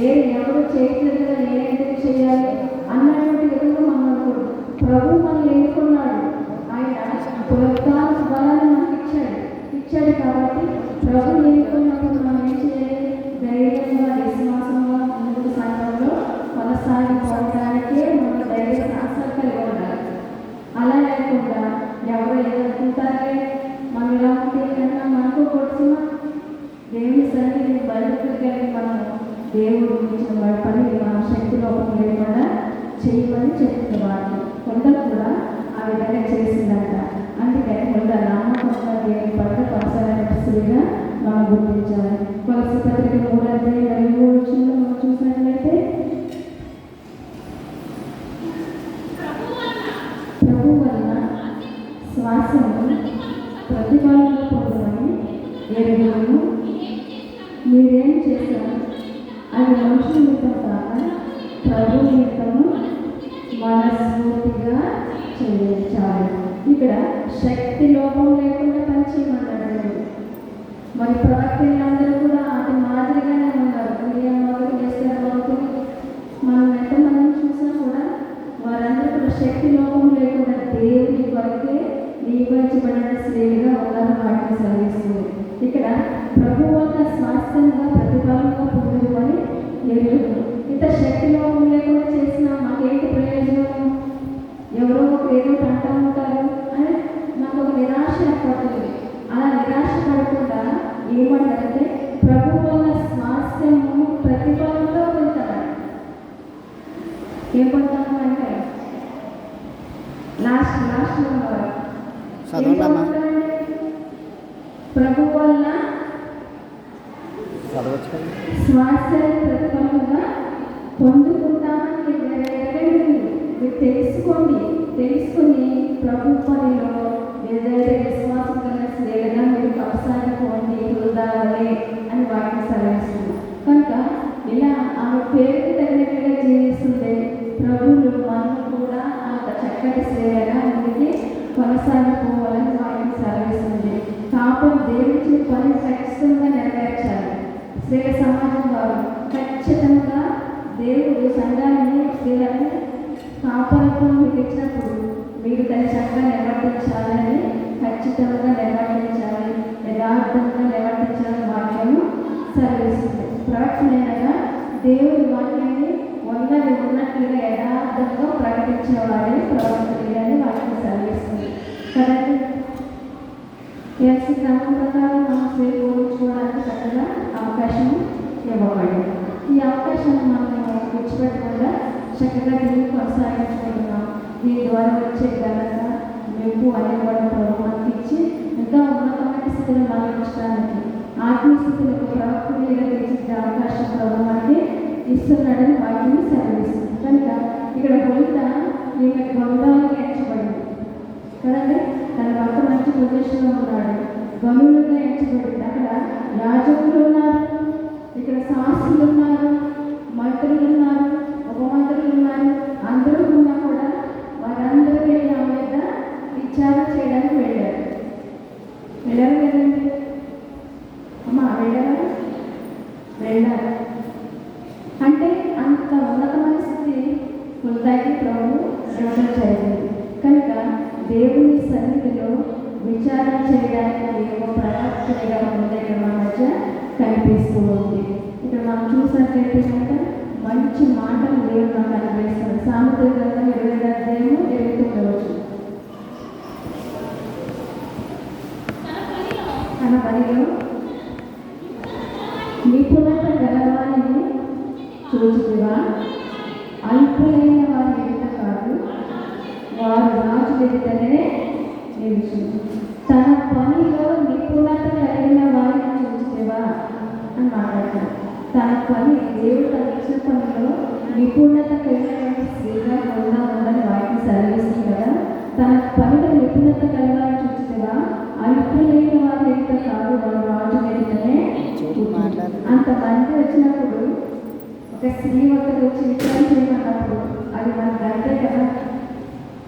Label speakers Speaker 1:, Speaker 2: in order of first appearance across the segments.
Speaker 1: నేను ఎవరు చేయట్లేదు కదా నేను చేయాలి? అన్నటువంటి విధంగా మనం అనుకోడు ప్రభు మనల్ని ఎన్నుకున్నాడు. ఆయన పునరుద్ధాన బలాన్ని మనకి ఇచ్చాడు. ఇచ్చాడు కాబట్టి ప్రభు ఎన్నుకున్నప్పుడు మనం ఏం చేయాలి? ధైర్యంగా విశ్వాసంగా ముందుకు సాగడంలో కొనసాగిపోవడానికే మనం ధైర్య సాహసాలు కలిగి ఉండాలి. అలా లేకుండా ఎవరు ఏదనుకుంటారే? మనం ఇలా దేవుడు ఇచ్చిన వాడి పని మన శక్తి లోపం లేకుండా చేయమని చెప్తుంది వాడిని కూడా ఆ విధంగా చేసిందంట. అందుకే కొండ నమ్మకంగా దేవుని పట్ల కొనసాగిన స్త్రీగా మనం గుర్తించాలి. కొలసి పత్రిక మూడంత నియమించబడిన స్త్రీలుగా ఉన్నారు వాటిని సెలవిస్తుంది ఇక్కడ ప్రభు వల్ల స్వాస్థ్యంగా ప్రతిఫలంగా పొందుడు అని ఎరుగు ఇంత శక్తి లోపం లేకుండా చేసిన మాకేంటి ప్రయోజనం? ఎవరో ఒక ఏదో అంటూ ఉంటారు. అని నాకు ఒక నిరాశ ఏర్పడుతుంది. అలా నిరాశ పడకుండా ఏమంటారు ప్రభు వల్ల స్వాస్థ్యము ప్రతిఫలంగా పొందుతారు ఏం పొందుతాము అంటే లాస్ట్ లాస్ట్ నెంబర్
Speaker 2: చదవండమ్మా
Speaker 1: ప్రభు వల్ల
Speaker 2: చదవచ్చు కదా
Speaker 1: స్వాస్థ్య ప్రతిఫలంగా పొందుకుంటామని మీరు ఎరగండి. మీరు తెలుసుకోండి తెలుసుకుని ప్రభు పనిలో ఏదైతే విశ్వాసం కలిసి స్త్రీలుగా మీరు కొనసాగిపోండి వృధావలే అని వాటిని సలహిస్తుంది కనుక ఇలా ఆమె పేరుకి తగినట్టుగా జీవిస్తుంది ప్రభులు మనం కూడా ఆ చక్కటి సేవగా ముందుకి కొనసాగిపోవాలని వాటిని సలహిస్తుంది కాపం దేవుడి పని ఖచ్చితంగా నెరవేర్చాలి. స్త్రీల సమాజం వారు ఖచ్చితంగా దేవుడు సంఘాన్ని స్త్రీలను కాపాడుతూ మీకు మీరు దాన్ని చక్కగా నిర్వర్తించాలని ఖచ్చితంగా నిర్వర్తించాలి యథార్థంగా నిర్వర్తించాలని వాక్యము సరిస్తుంది ప్రవచనగా దేవుడి వాక్యాన్ని ఉన్నది ఉన్నట్లుగా యథార్థంగా ప్రకటించేవాడే ప్రవక్తలని వాక్యం సరిస్తుంది కదండి? ఎస్సీ క్రమం ప్రకారం మనం సేపు ఊహించుకోవడానికి చక్కగా అవకాశం ఇవ్వబడింది. ఈ అవకాశాన్ని మనం విడిచిపెట్టకుండా చక్కగా దీన్ని దీని ద్వారా వచ్చే ఘనత మెప్పు అనేది కూడా ప్రభు మనకి ఇచ్చి ఇంకా ఉన్నతమైన స్థితిని మనం ఉంచడానికి ఆత్మీయ స్థితిలో ప్రవక్తగా తెచ్చించే అవకాశం ప్రభు మనకి ఇస్తున్నాడని వాక్యం సెలవిస్తుంది కనుక ఇక్కడ కొంత ఈమె బృందాలకు ఎంచబడింది కదండి తన భర్త మంచి పొజిషన్లో ఉన్నాడు గనులుగా ఎంచబడింది అక్కడ యాజకులు తన పనిలో నిపుణత గలవారిని చూచుకుగా అల్పులైన వారి ఎదుట కాదు వారు రాజు ఎదుటనే తన పనిలో నిపుణత కలిగిన వారిని చూచుకుగా అని మాట్లాడతారు తన పని దేవుడు తన ఇచ్చిన పనిలో నిపుణత కలిగినటువంటి స్త్రీగా కూడా ఉందని వాటిని సెలవిస్తుంది కదా. తన పనిలో నిపుణత కలిగిన చూచుకుగా అల్పులైన రాజు ఎదుటనే
Speaker 2: చోటు మాట్లాడు
Speaker 1: అంతమంది వచ్చినప్పుడు ఒక స్త్రీ ఒకరు వచ్చి విచారణ చేయమన్నప్పుడు అది మనకు అంతే కదా.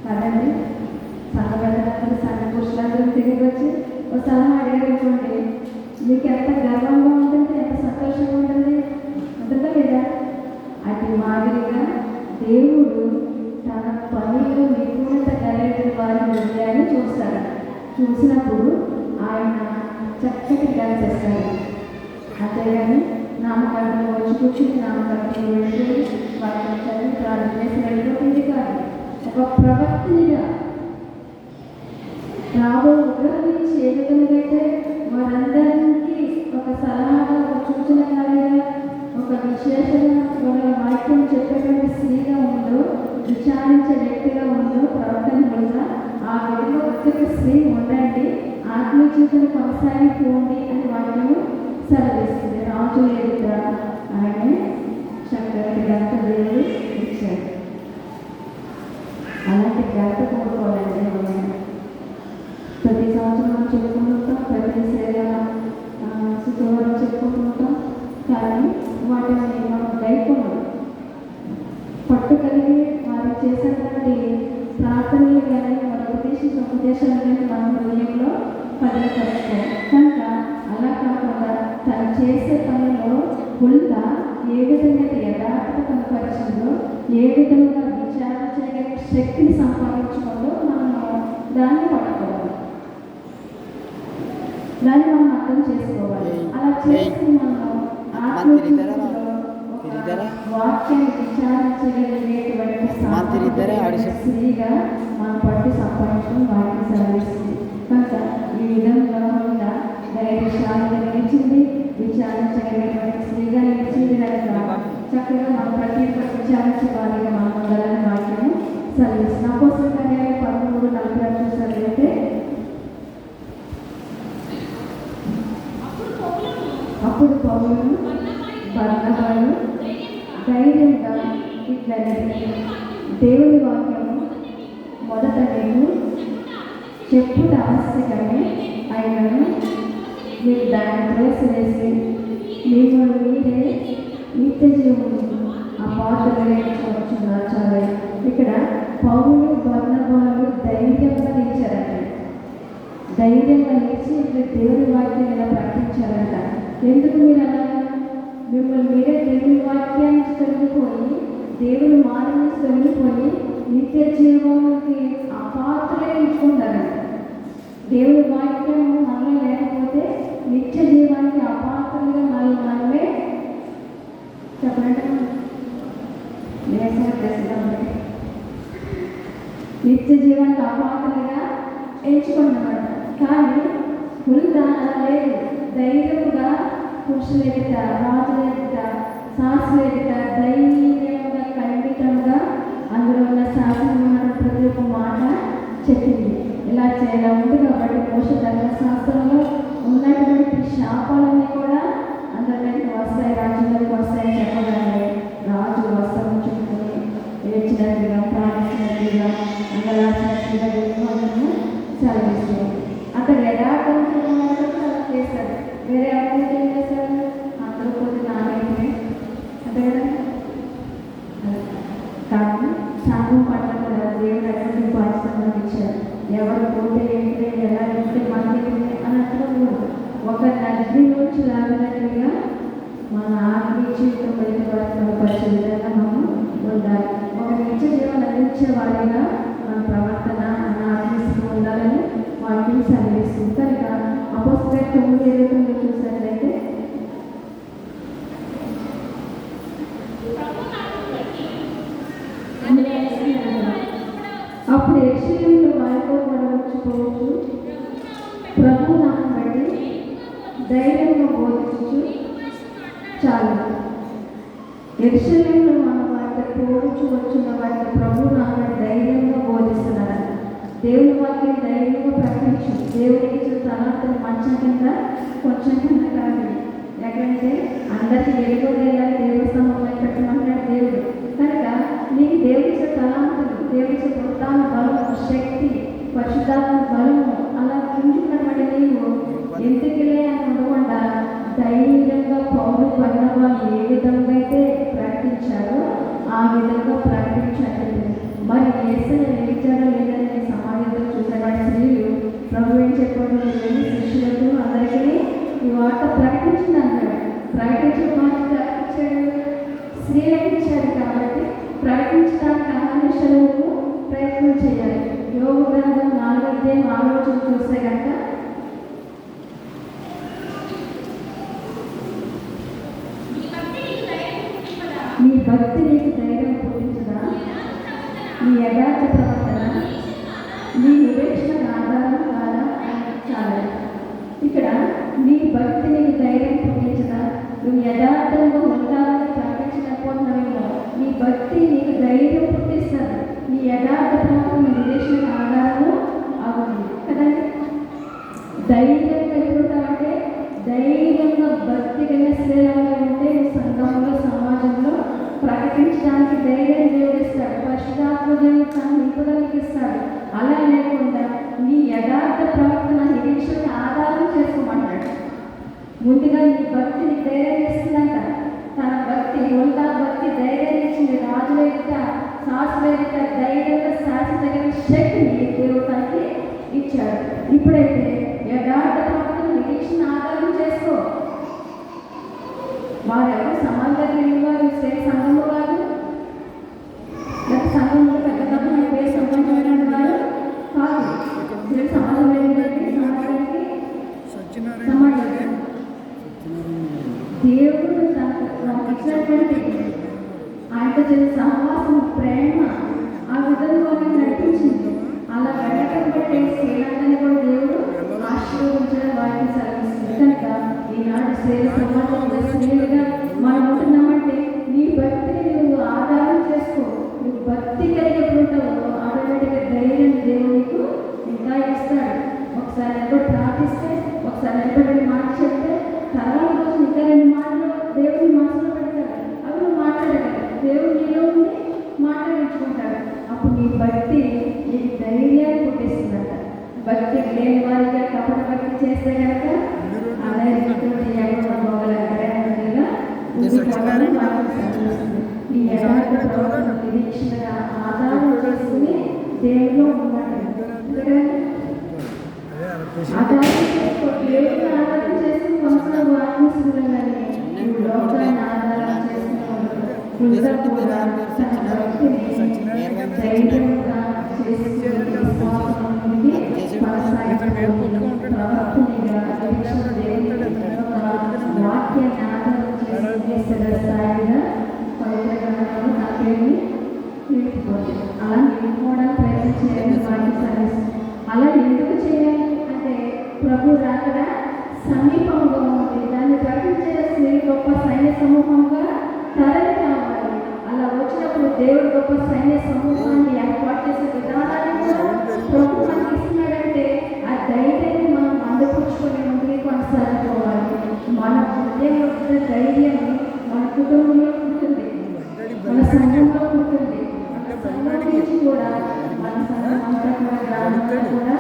Speaker 1: కదండి? సంఘ పెద్దలందరూ సంఘ పురుషులందరూ తిరిగి వచ్చి ఒక సలహా అడిగారు అనుకోండి మీకు ఎంత గర్వంగా ఉంటుంది ఎంత సంతోషంగా ఉంటుంది ఉంటుందా లేదా? మాదిరిగా దేవుడు తన పనిలో నిపుణత కలిగిన వారి హృదయాన్ని చూస్తాడు. చూసినప్పుడు ప్రవక్తిగా రాబో ఉగ్రహం నుంచి వారందరికీ ఒక సలహాగా ఒక సూచనగా ఒక విశేషమైన ఒక వాక్యం చెప్పేటువంటి స్త్రీగా ఉందో విచారించే వ్యక్తిగా ఉందో ప్రవర్తన వల్ల ఆ వ్యక్తిలో ప్రతి స్త్రీ ఉండండి ఆత్మచింతన కొనసాగిపోండి అని వాక్యం సెలవిస్తుంది. రాజు ఎదుట ఆయన చక్కటి గంట దేవుడు. కానీ వాటిని మనం గైకున్నాం పట్టు కలిగి వారు చేసినటువంటి ప్రార్థనలు కానీ వారి ఉపదేశించిన ఉపదేశాలు కానీ మన హృదయంలో భద్రపరుస్తాం కనుక అలా కాకుండా తను చేసే పనిలో ఉల్ట ఏ విధంగా అయితే యథార్థత కనపరిచిందో ఏ విధంగా విచారణ చేయగలిగే శక్తిని సంపాదించుకుందో మనం దాన్ని పట్టుకోవాలి. దాన్ని మనం అర్థం చేసుకోవాలి. అలా చేసి మనం ఆత్మీయంలో ఒక వాక్యాన్ని విచారించగలిగేటువంటి
Speaker 2: మాకు తిరిగిద్దరే ఆడిషన్.
Speaker 1: మన పట్టు సంపాదించడం వాటిని సెలవిస్తుంది కనుక ఈ విధంగా ఉన్న ధైర్యశాలిగా నిలిచింది విచారించగలిగినటువంటి స్త్రీగా నిలిచింది చక్కగా మన ప్రతి ఒక్క విచారించే వారిగా మనం ఉండాలని వాక్యము సెలవిస్తుంది అప్పుడు పౌరులు బర్ణబాలు ధైర్యంగా ఇట్లా దేవుని వాక్యము మొదట నేను చెప్పుట ఆవశ్యకమే అయినను మీరు దాన్ని త్రోసివేసి మిమ్మల్ని మీరే నిత్య జీవము ఆ పాటలు చాలు. ఇక్కడ పౌరులు బర్ణబాలు ధైర్యంగా నిలిచారంటే ధైర్యంగా నిలిచి ఇక్కడ దేవుని వాక్యం ఇలా ప్రకటించారంట? ఎందుకు మీరు అలా మిమ్మల్ని మీరే దేవుని వాక్యాన్ని తొలగిపోయి దేవుని మాటని తొలగిపోయి నిత్య జీవానికి అపాత్రలే ఎంచుకుంటారంట దేవుని వాక్యం మనలో లేకపోతే నిత్య జీవానికి అపాత్రలుగా మనల్ని మనమే చెప్పండి. చేస్తాం నిత్య జీవానికి అపాత్రలుగా ఎంచుకున్నమాట కానీ ముందు అలా లేదు. ధైర్యంగా పురుషుల ఎదుట రాజుల ఎదుట శాస్త్రుల ఎదుట ధైర్యంగా ఖండితంగా అందులో ఉన్న శాసనం ప్రతి ఒక్క మాట చెప్పింది. ఇలా చేయడం ఉంది కాబట్టి మోస ధర్మశాస్త్రంలో ఉన్నటువంటి శాపాలన్నీ కూడా అందరికీ వస్తాయి రాజులకు వస్తాయి చెప్పగానే రాజు వస్త్రం చుట్టుకొని ఏడ్చినట్టుగా ప్రాణించినట్టుగా అంగలాచినట్టుగా దేవుడు సెలవిస్తుంది. అక్కడ యథార్థంగా సెలవు చేస్తారు వేరే అప్పుడు యక్షయంలో వారితో కూడా ప్రభు నాకు బట్టి ధైర్యంగా బోధించు చాలు. యక్షయంలో మన వారితో పోవచ్చు వచ్చిన వారిని ప్రభు నాకు ధైర్యంగా బోధిస్తున్నారు దేవుని వాక్యం ధైర్యంగా ప్రకటించు. దేవునికి ఇచ్చిన మంచం కింద కొంచెం కింద. కాదు ఎక్కడంటే అందరికీ వెలుగుదేలా దేవస్థానంలో పెట్టమంటాడు దేవుడు. కనుక నీకు దేవుడిచ్చే తలాంతులు దేవుడిచ్చే పుట్టాల బలము శక్తి పరిశుద్ధాత్మ బలము అలా కించుకున్నటువంటి నీవు ఎందుకులే అని ఉండకుండా ధైర్యంగా పౌరు పరిణామాలు ఏ విధంగా అయితే ప్రకటించారో ఆ విధంగా ప్రకటించాలి మరి ఏసని నిలిచారో లేదని సమాజంలో చూసేవాడి స్త్రీలు ప్రభు ఏం చెప్పడం శిష్యులకు అందరికీ ఈ వార్త ప్రకటించింది అన్నాడు ప్రకటించిన మాట ప్రకటించాడు స్త్రీలకు ఇచ్చాడు కాబట్టి అహర్నిశలు నువ్వు ప్రయత్నం చేయాలి. యోగ గ్రంథం నాలుగు అధ్యాయం ఆలోచన చూస్తే కనుక నీ భక్తి నీకు ధైర్యం పుట్టించదా? నీ యథార్థ ఇప్పుడైతే యథార్థ ప్రవర్తన నిరీక్షణ ఆధారం చేసుకో. వారెవరు సమాజం వారు శ్రీ సంఘము వారు లేక సంఘంలో పెద్ద పెద్ద పేరు సంబంధమైన వారు కాదు. శ్రీ సమాజం ఏంటంటే సమాజానికి సమాజం దేవుడు తనకు మనకు ఇచ్చినటువంటి ఆయనతో చేసే sea, అలా ఎందుకు చేయాలి అంటే ప్రభు రాకడ సమీపంగా ఉంది దాన్ని ప్రకటించే గొప్ప సైన్య సమూహం దేవుడు గొప్ప సైన్య సమూహాన్ని ఏర్పాటు చేసే విధానాన్ని కూడా ప్రభు మనకి ఇస్తున్నాడంటే ఆ ధైర్యాన్ని మనం అందపుచ్చుకొని ముందుకు కొనసాగిపోవాలి. మన హృదయం ఉన్న ధైర్యం మన కుటుంబంలో ఉంటుంది మన సంఘంలో ఉంటుంది మన సంఘం నుంచి కూడా మన సంఘం అంతా కూడా గ్రామంలో కూడా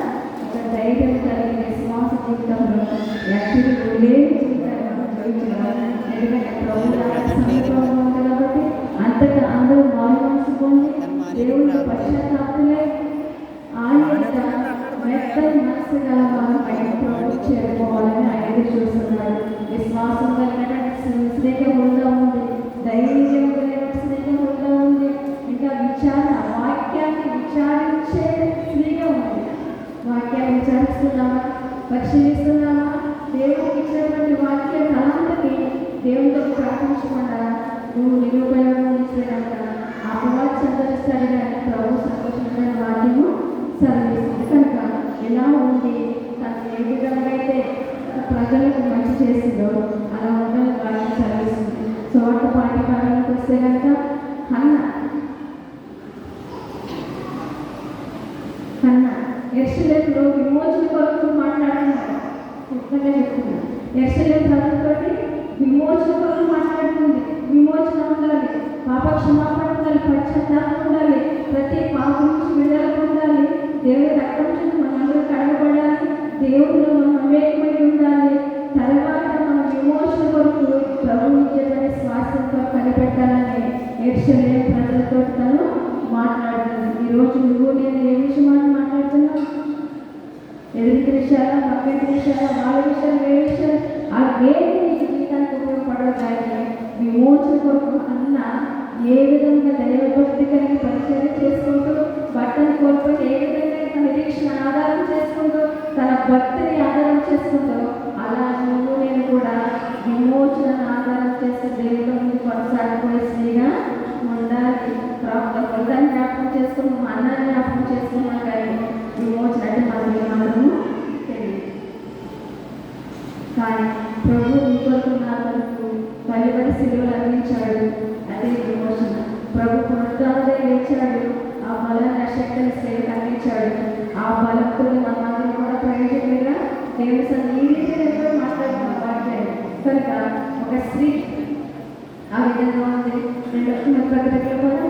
Speaker 1: ఒక ధైర్యం కలిగిన విశ్వాస జీవితంలో ఎక్కడికి లేని జీవితాన్ని మనం జీవించాలి. ఎందుకంటే ప్రభు ఎదురు చూస్తున్నాడు. విశ్వాసం కలిగిన స్నేహ ఉందా. ధైర్యం కలిగిన స్నేహ ఉందా. ఇంకా విచారణ వాక్యాన్ని విచారించే స్నేహ ఉంది. వాక్యాన్ని విచారిస్తున్నామా? పరిశీలిస్తున్నామా? దేవుడికి ఇచ్చినటువంటి వాక్య తలాంతని దేవునితో ప్రార్థించకుండా నువ్వు నిరుపయోగం ఇచ్చినాక అపవాది సంతరిస్తాడు కానీ ప్రభు సంతోషమైన వాక్యము సర్వీస్తుంది కనుక ఎలా ఉంది తను ఏ విధంగా అయితే ప్రజలకు మంచి చేసిందో అలా ఉండాలని వాక్యం సర్వీస్తుంది చోట పాఠ్యకాలానికి వస్తే కనుక అన్న అన్న ఎక్సలెంట్లో విమోచన కొరకు మాట్లాడుతున్నాను ఉత్తగా చెప్తున్నాను ఎక్సలెంట్ చదువుతోటి విమోచన కొరకు మాట్లాడుతుంది విమోచన ఉండాలి పాప క్షమాపణ ఉండాలి పశ్చాత్తాపం ఉండాలి ప్రతి పాపం నుంచి విడుదల పొందాలి దేవుడి రక్తం నుంచి మనందరూ దేవుడు మనం అవేకమై ఉండాలి. తర్వాత మన విమోచన కొరకు ప్రభు ఇచ్చేటువంటి స్వాస్థ్యంతో కనిపెట్టాలని ఎక్సలే ప్రజలతో తను మాట్లాడుతుంది. ఈరోజు నువ్వు నేను ఏ విషయమాన్ని మాట్లాడుతున్నావు? ఎదుటి విషయాలు పక్కటి విషయాలు వాళ్ళ విషయాలు ఏ విషయాలు ఆ ఏది నీకు జీవితానికి ఉపయోగపడదు కానీ విమోచన కొరకు అన్న ఏ విధంగా దైవభక్తి కలిగి పరిచయం చేసుకుంటూ బట్టలు కోల్పోయి ఏ విధంగా నిరీక్షణ ఆధారం చేసుకుంటూ తన భక్తిని ఆధారం చేసుకుంటూ అలా నువ్వు నేను కూడా విమోచన ఆధారం చేసే దేవుడు ముందు కొనసాగిపోయే ఉండాలి. ప్రాప్త హృదయాన్ని జ్ఞాపకం అన్నాన్ని జ్ఞాపకం చేసుకున్నాం కానీ విమోచన అంటే మనకి మాత్రము తెలియదు. కానీ ప్రభు నీ నా సిలువలు అందించాడు అదే విమోచన. ప్రభు పునరుద్ధారుడే లేచాడు ఆ బలాన్ని శక్తిని చేయడానికి అందించాడు ఆ కూడా ప్రయోజనంగా దేవుని సన్నిధిలో మాట్లాడుతున్న వాక్యాలు కనుక ఒక స్త్రీ ఆ విధంగా ఉంది. రెండు ప్రకటనలో కూడా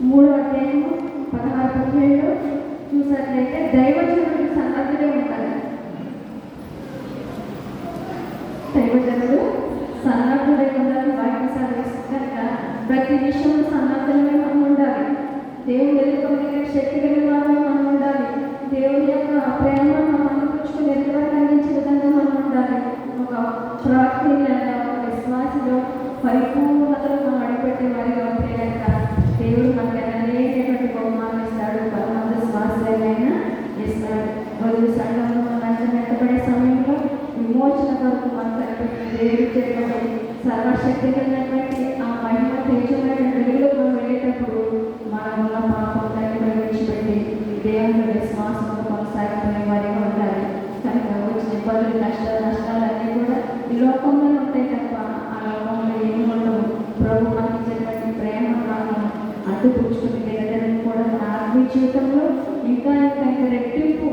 Speaker 1: మూడో అధ్యాయము పదహారు పదిహేడులో చూసినట్లయితే దైవజనుడు సన్నద్ధుడే ఉంటారు. దైవజనుడు సన్నద్ధుడే ఉండాలి వాక్య సాధిస్తుంది కనుక ప్రతి విషయంలో సన్నద్ధులమే ఉండాలి. దేవుడు ఎదుర్కొనే శక్తి కలిగిన వారిగా దేవుని యొక్క ప్రేమ మనం అందించుకుని ఎదురువారికి అందించే విధంగా మనం ఉండాలి? ఒక ప్రవక్తి లేదా ఒక విశ్వాసలో పరిపూర్ణతలో మనం అడిపెట్టే వారిగా ఉంటే కనుక దేవుడు మనకి అనేకటువంటి బహుమానం ఇస్తాడు పరమంద శ్వాసలైనా ఇస్తాడు. వదిలి సంఘంలో మనం లంచం సమయంలో విమోచన కొరకు మనం కనిపెట్టిన దేవుడు చేయబడి సర్వశక్తి లోకంలో ఉంటాయి తప్ప ఆ లోకంలో ఏమి ఉండవు ప్రభు మనకి ప్రేమ మనం అడ్డుపుచ్చుకుని లేదని కూడా మన ఆత్మీయ జీవితంలో ఇంకా ఇంకా ఇంకా రెట్టింపు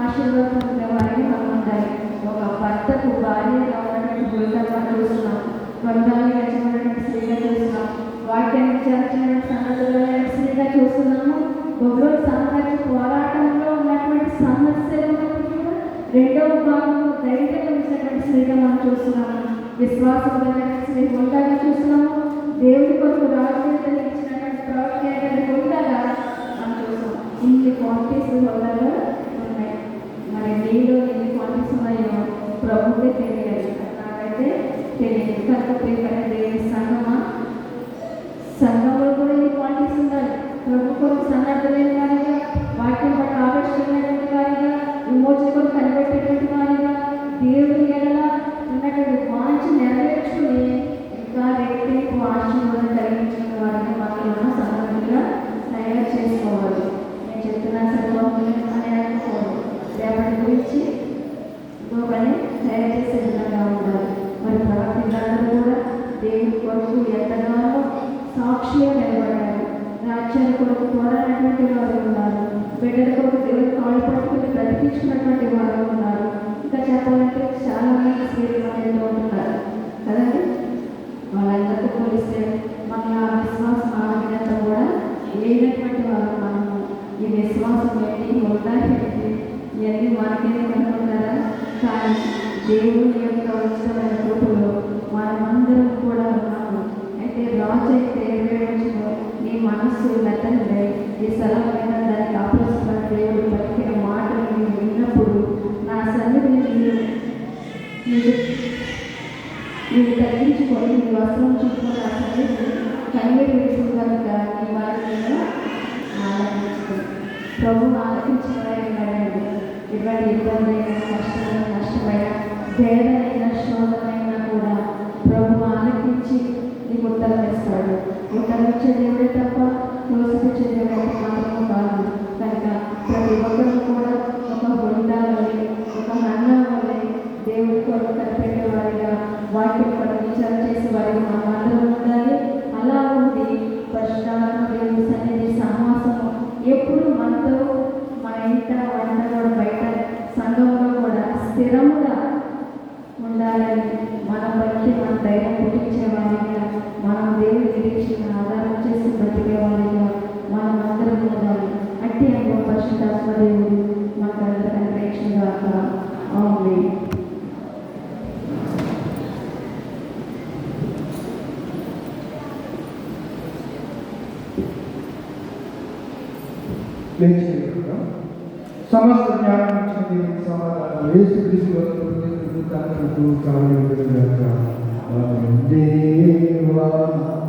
Speaker 1: ఆశీర్వాదం ఉండేవారిని మనం ఉండాలి ఒక భర్తకు భార్యగా ఉన్నటువంటి గురుగా చూస్తున్నాం బంధాలు గడిచినటువంటి స్త్రీగా చూస్తున్నాం వాక్యాన్ని విచారించినటువంటి సంగతులైన స్త్రీగా చూస్తున్నాము ఒకరోజు సామ్రాజ్య పోరాటంలో ఉన్నటువంటి సమస్యలను రెండవ భాగంలో ధైర్యంగా ఉంచినటువంటి స్త్రీగా మనం చూస్తున్నాము. విశ్వాసం కలిగిన స్త్రీ చూస్తున్నాము. దేవుడి కొరకు రాజకీయ ఇచ్చినటువంటి ప్రవక్త ఉండగా మనం చూస్తాం ఇన్ని క్వాలిటీస్ హోదాలో ఉన్నాయి. మరి నీలో ఎన్ని క్వాలిటీస్ ఉన్నాయో ప్రభువే తెలియదు నాకైతే తెలియదు. కనుక ప్రియమైన దేవుని సంఘమా సంఘంలో కూడా ఎన్ని క్వాలిటీస్ ఉండాలి? ప్రభు కొరకు సన్నద్ధమైన బిడ్డల కొరకు దేవుని వారు ఉన్నారు ఇంకా చెప్పాలంటే చాలా మంది స్త్రీలు మనలో ఉంటున్నారు కదండి
Speaker 3: Deva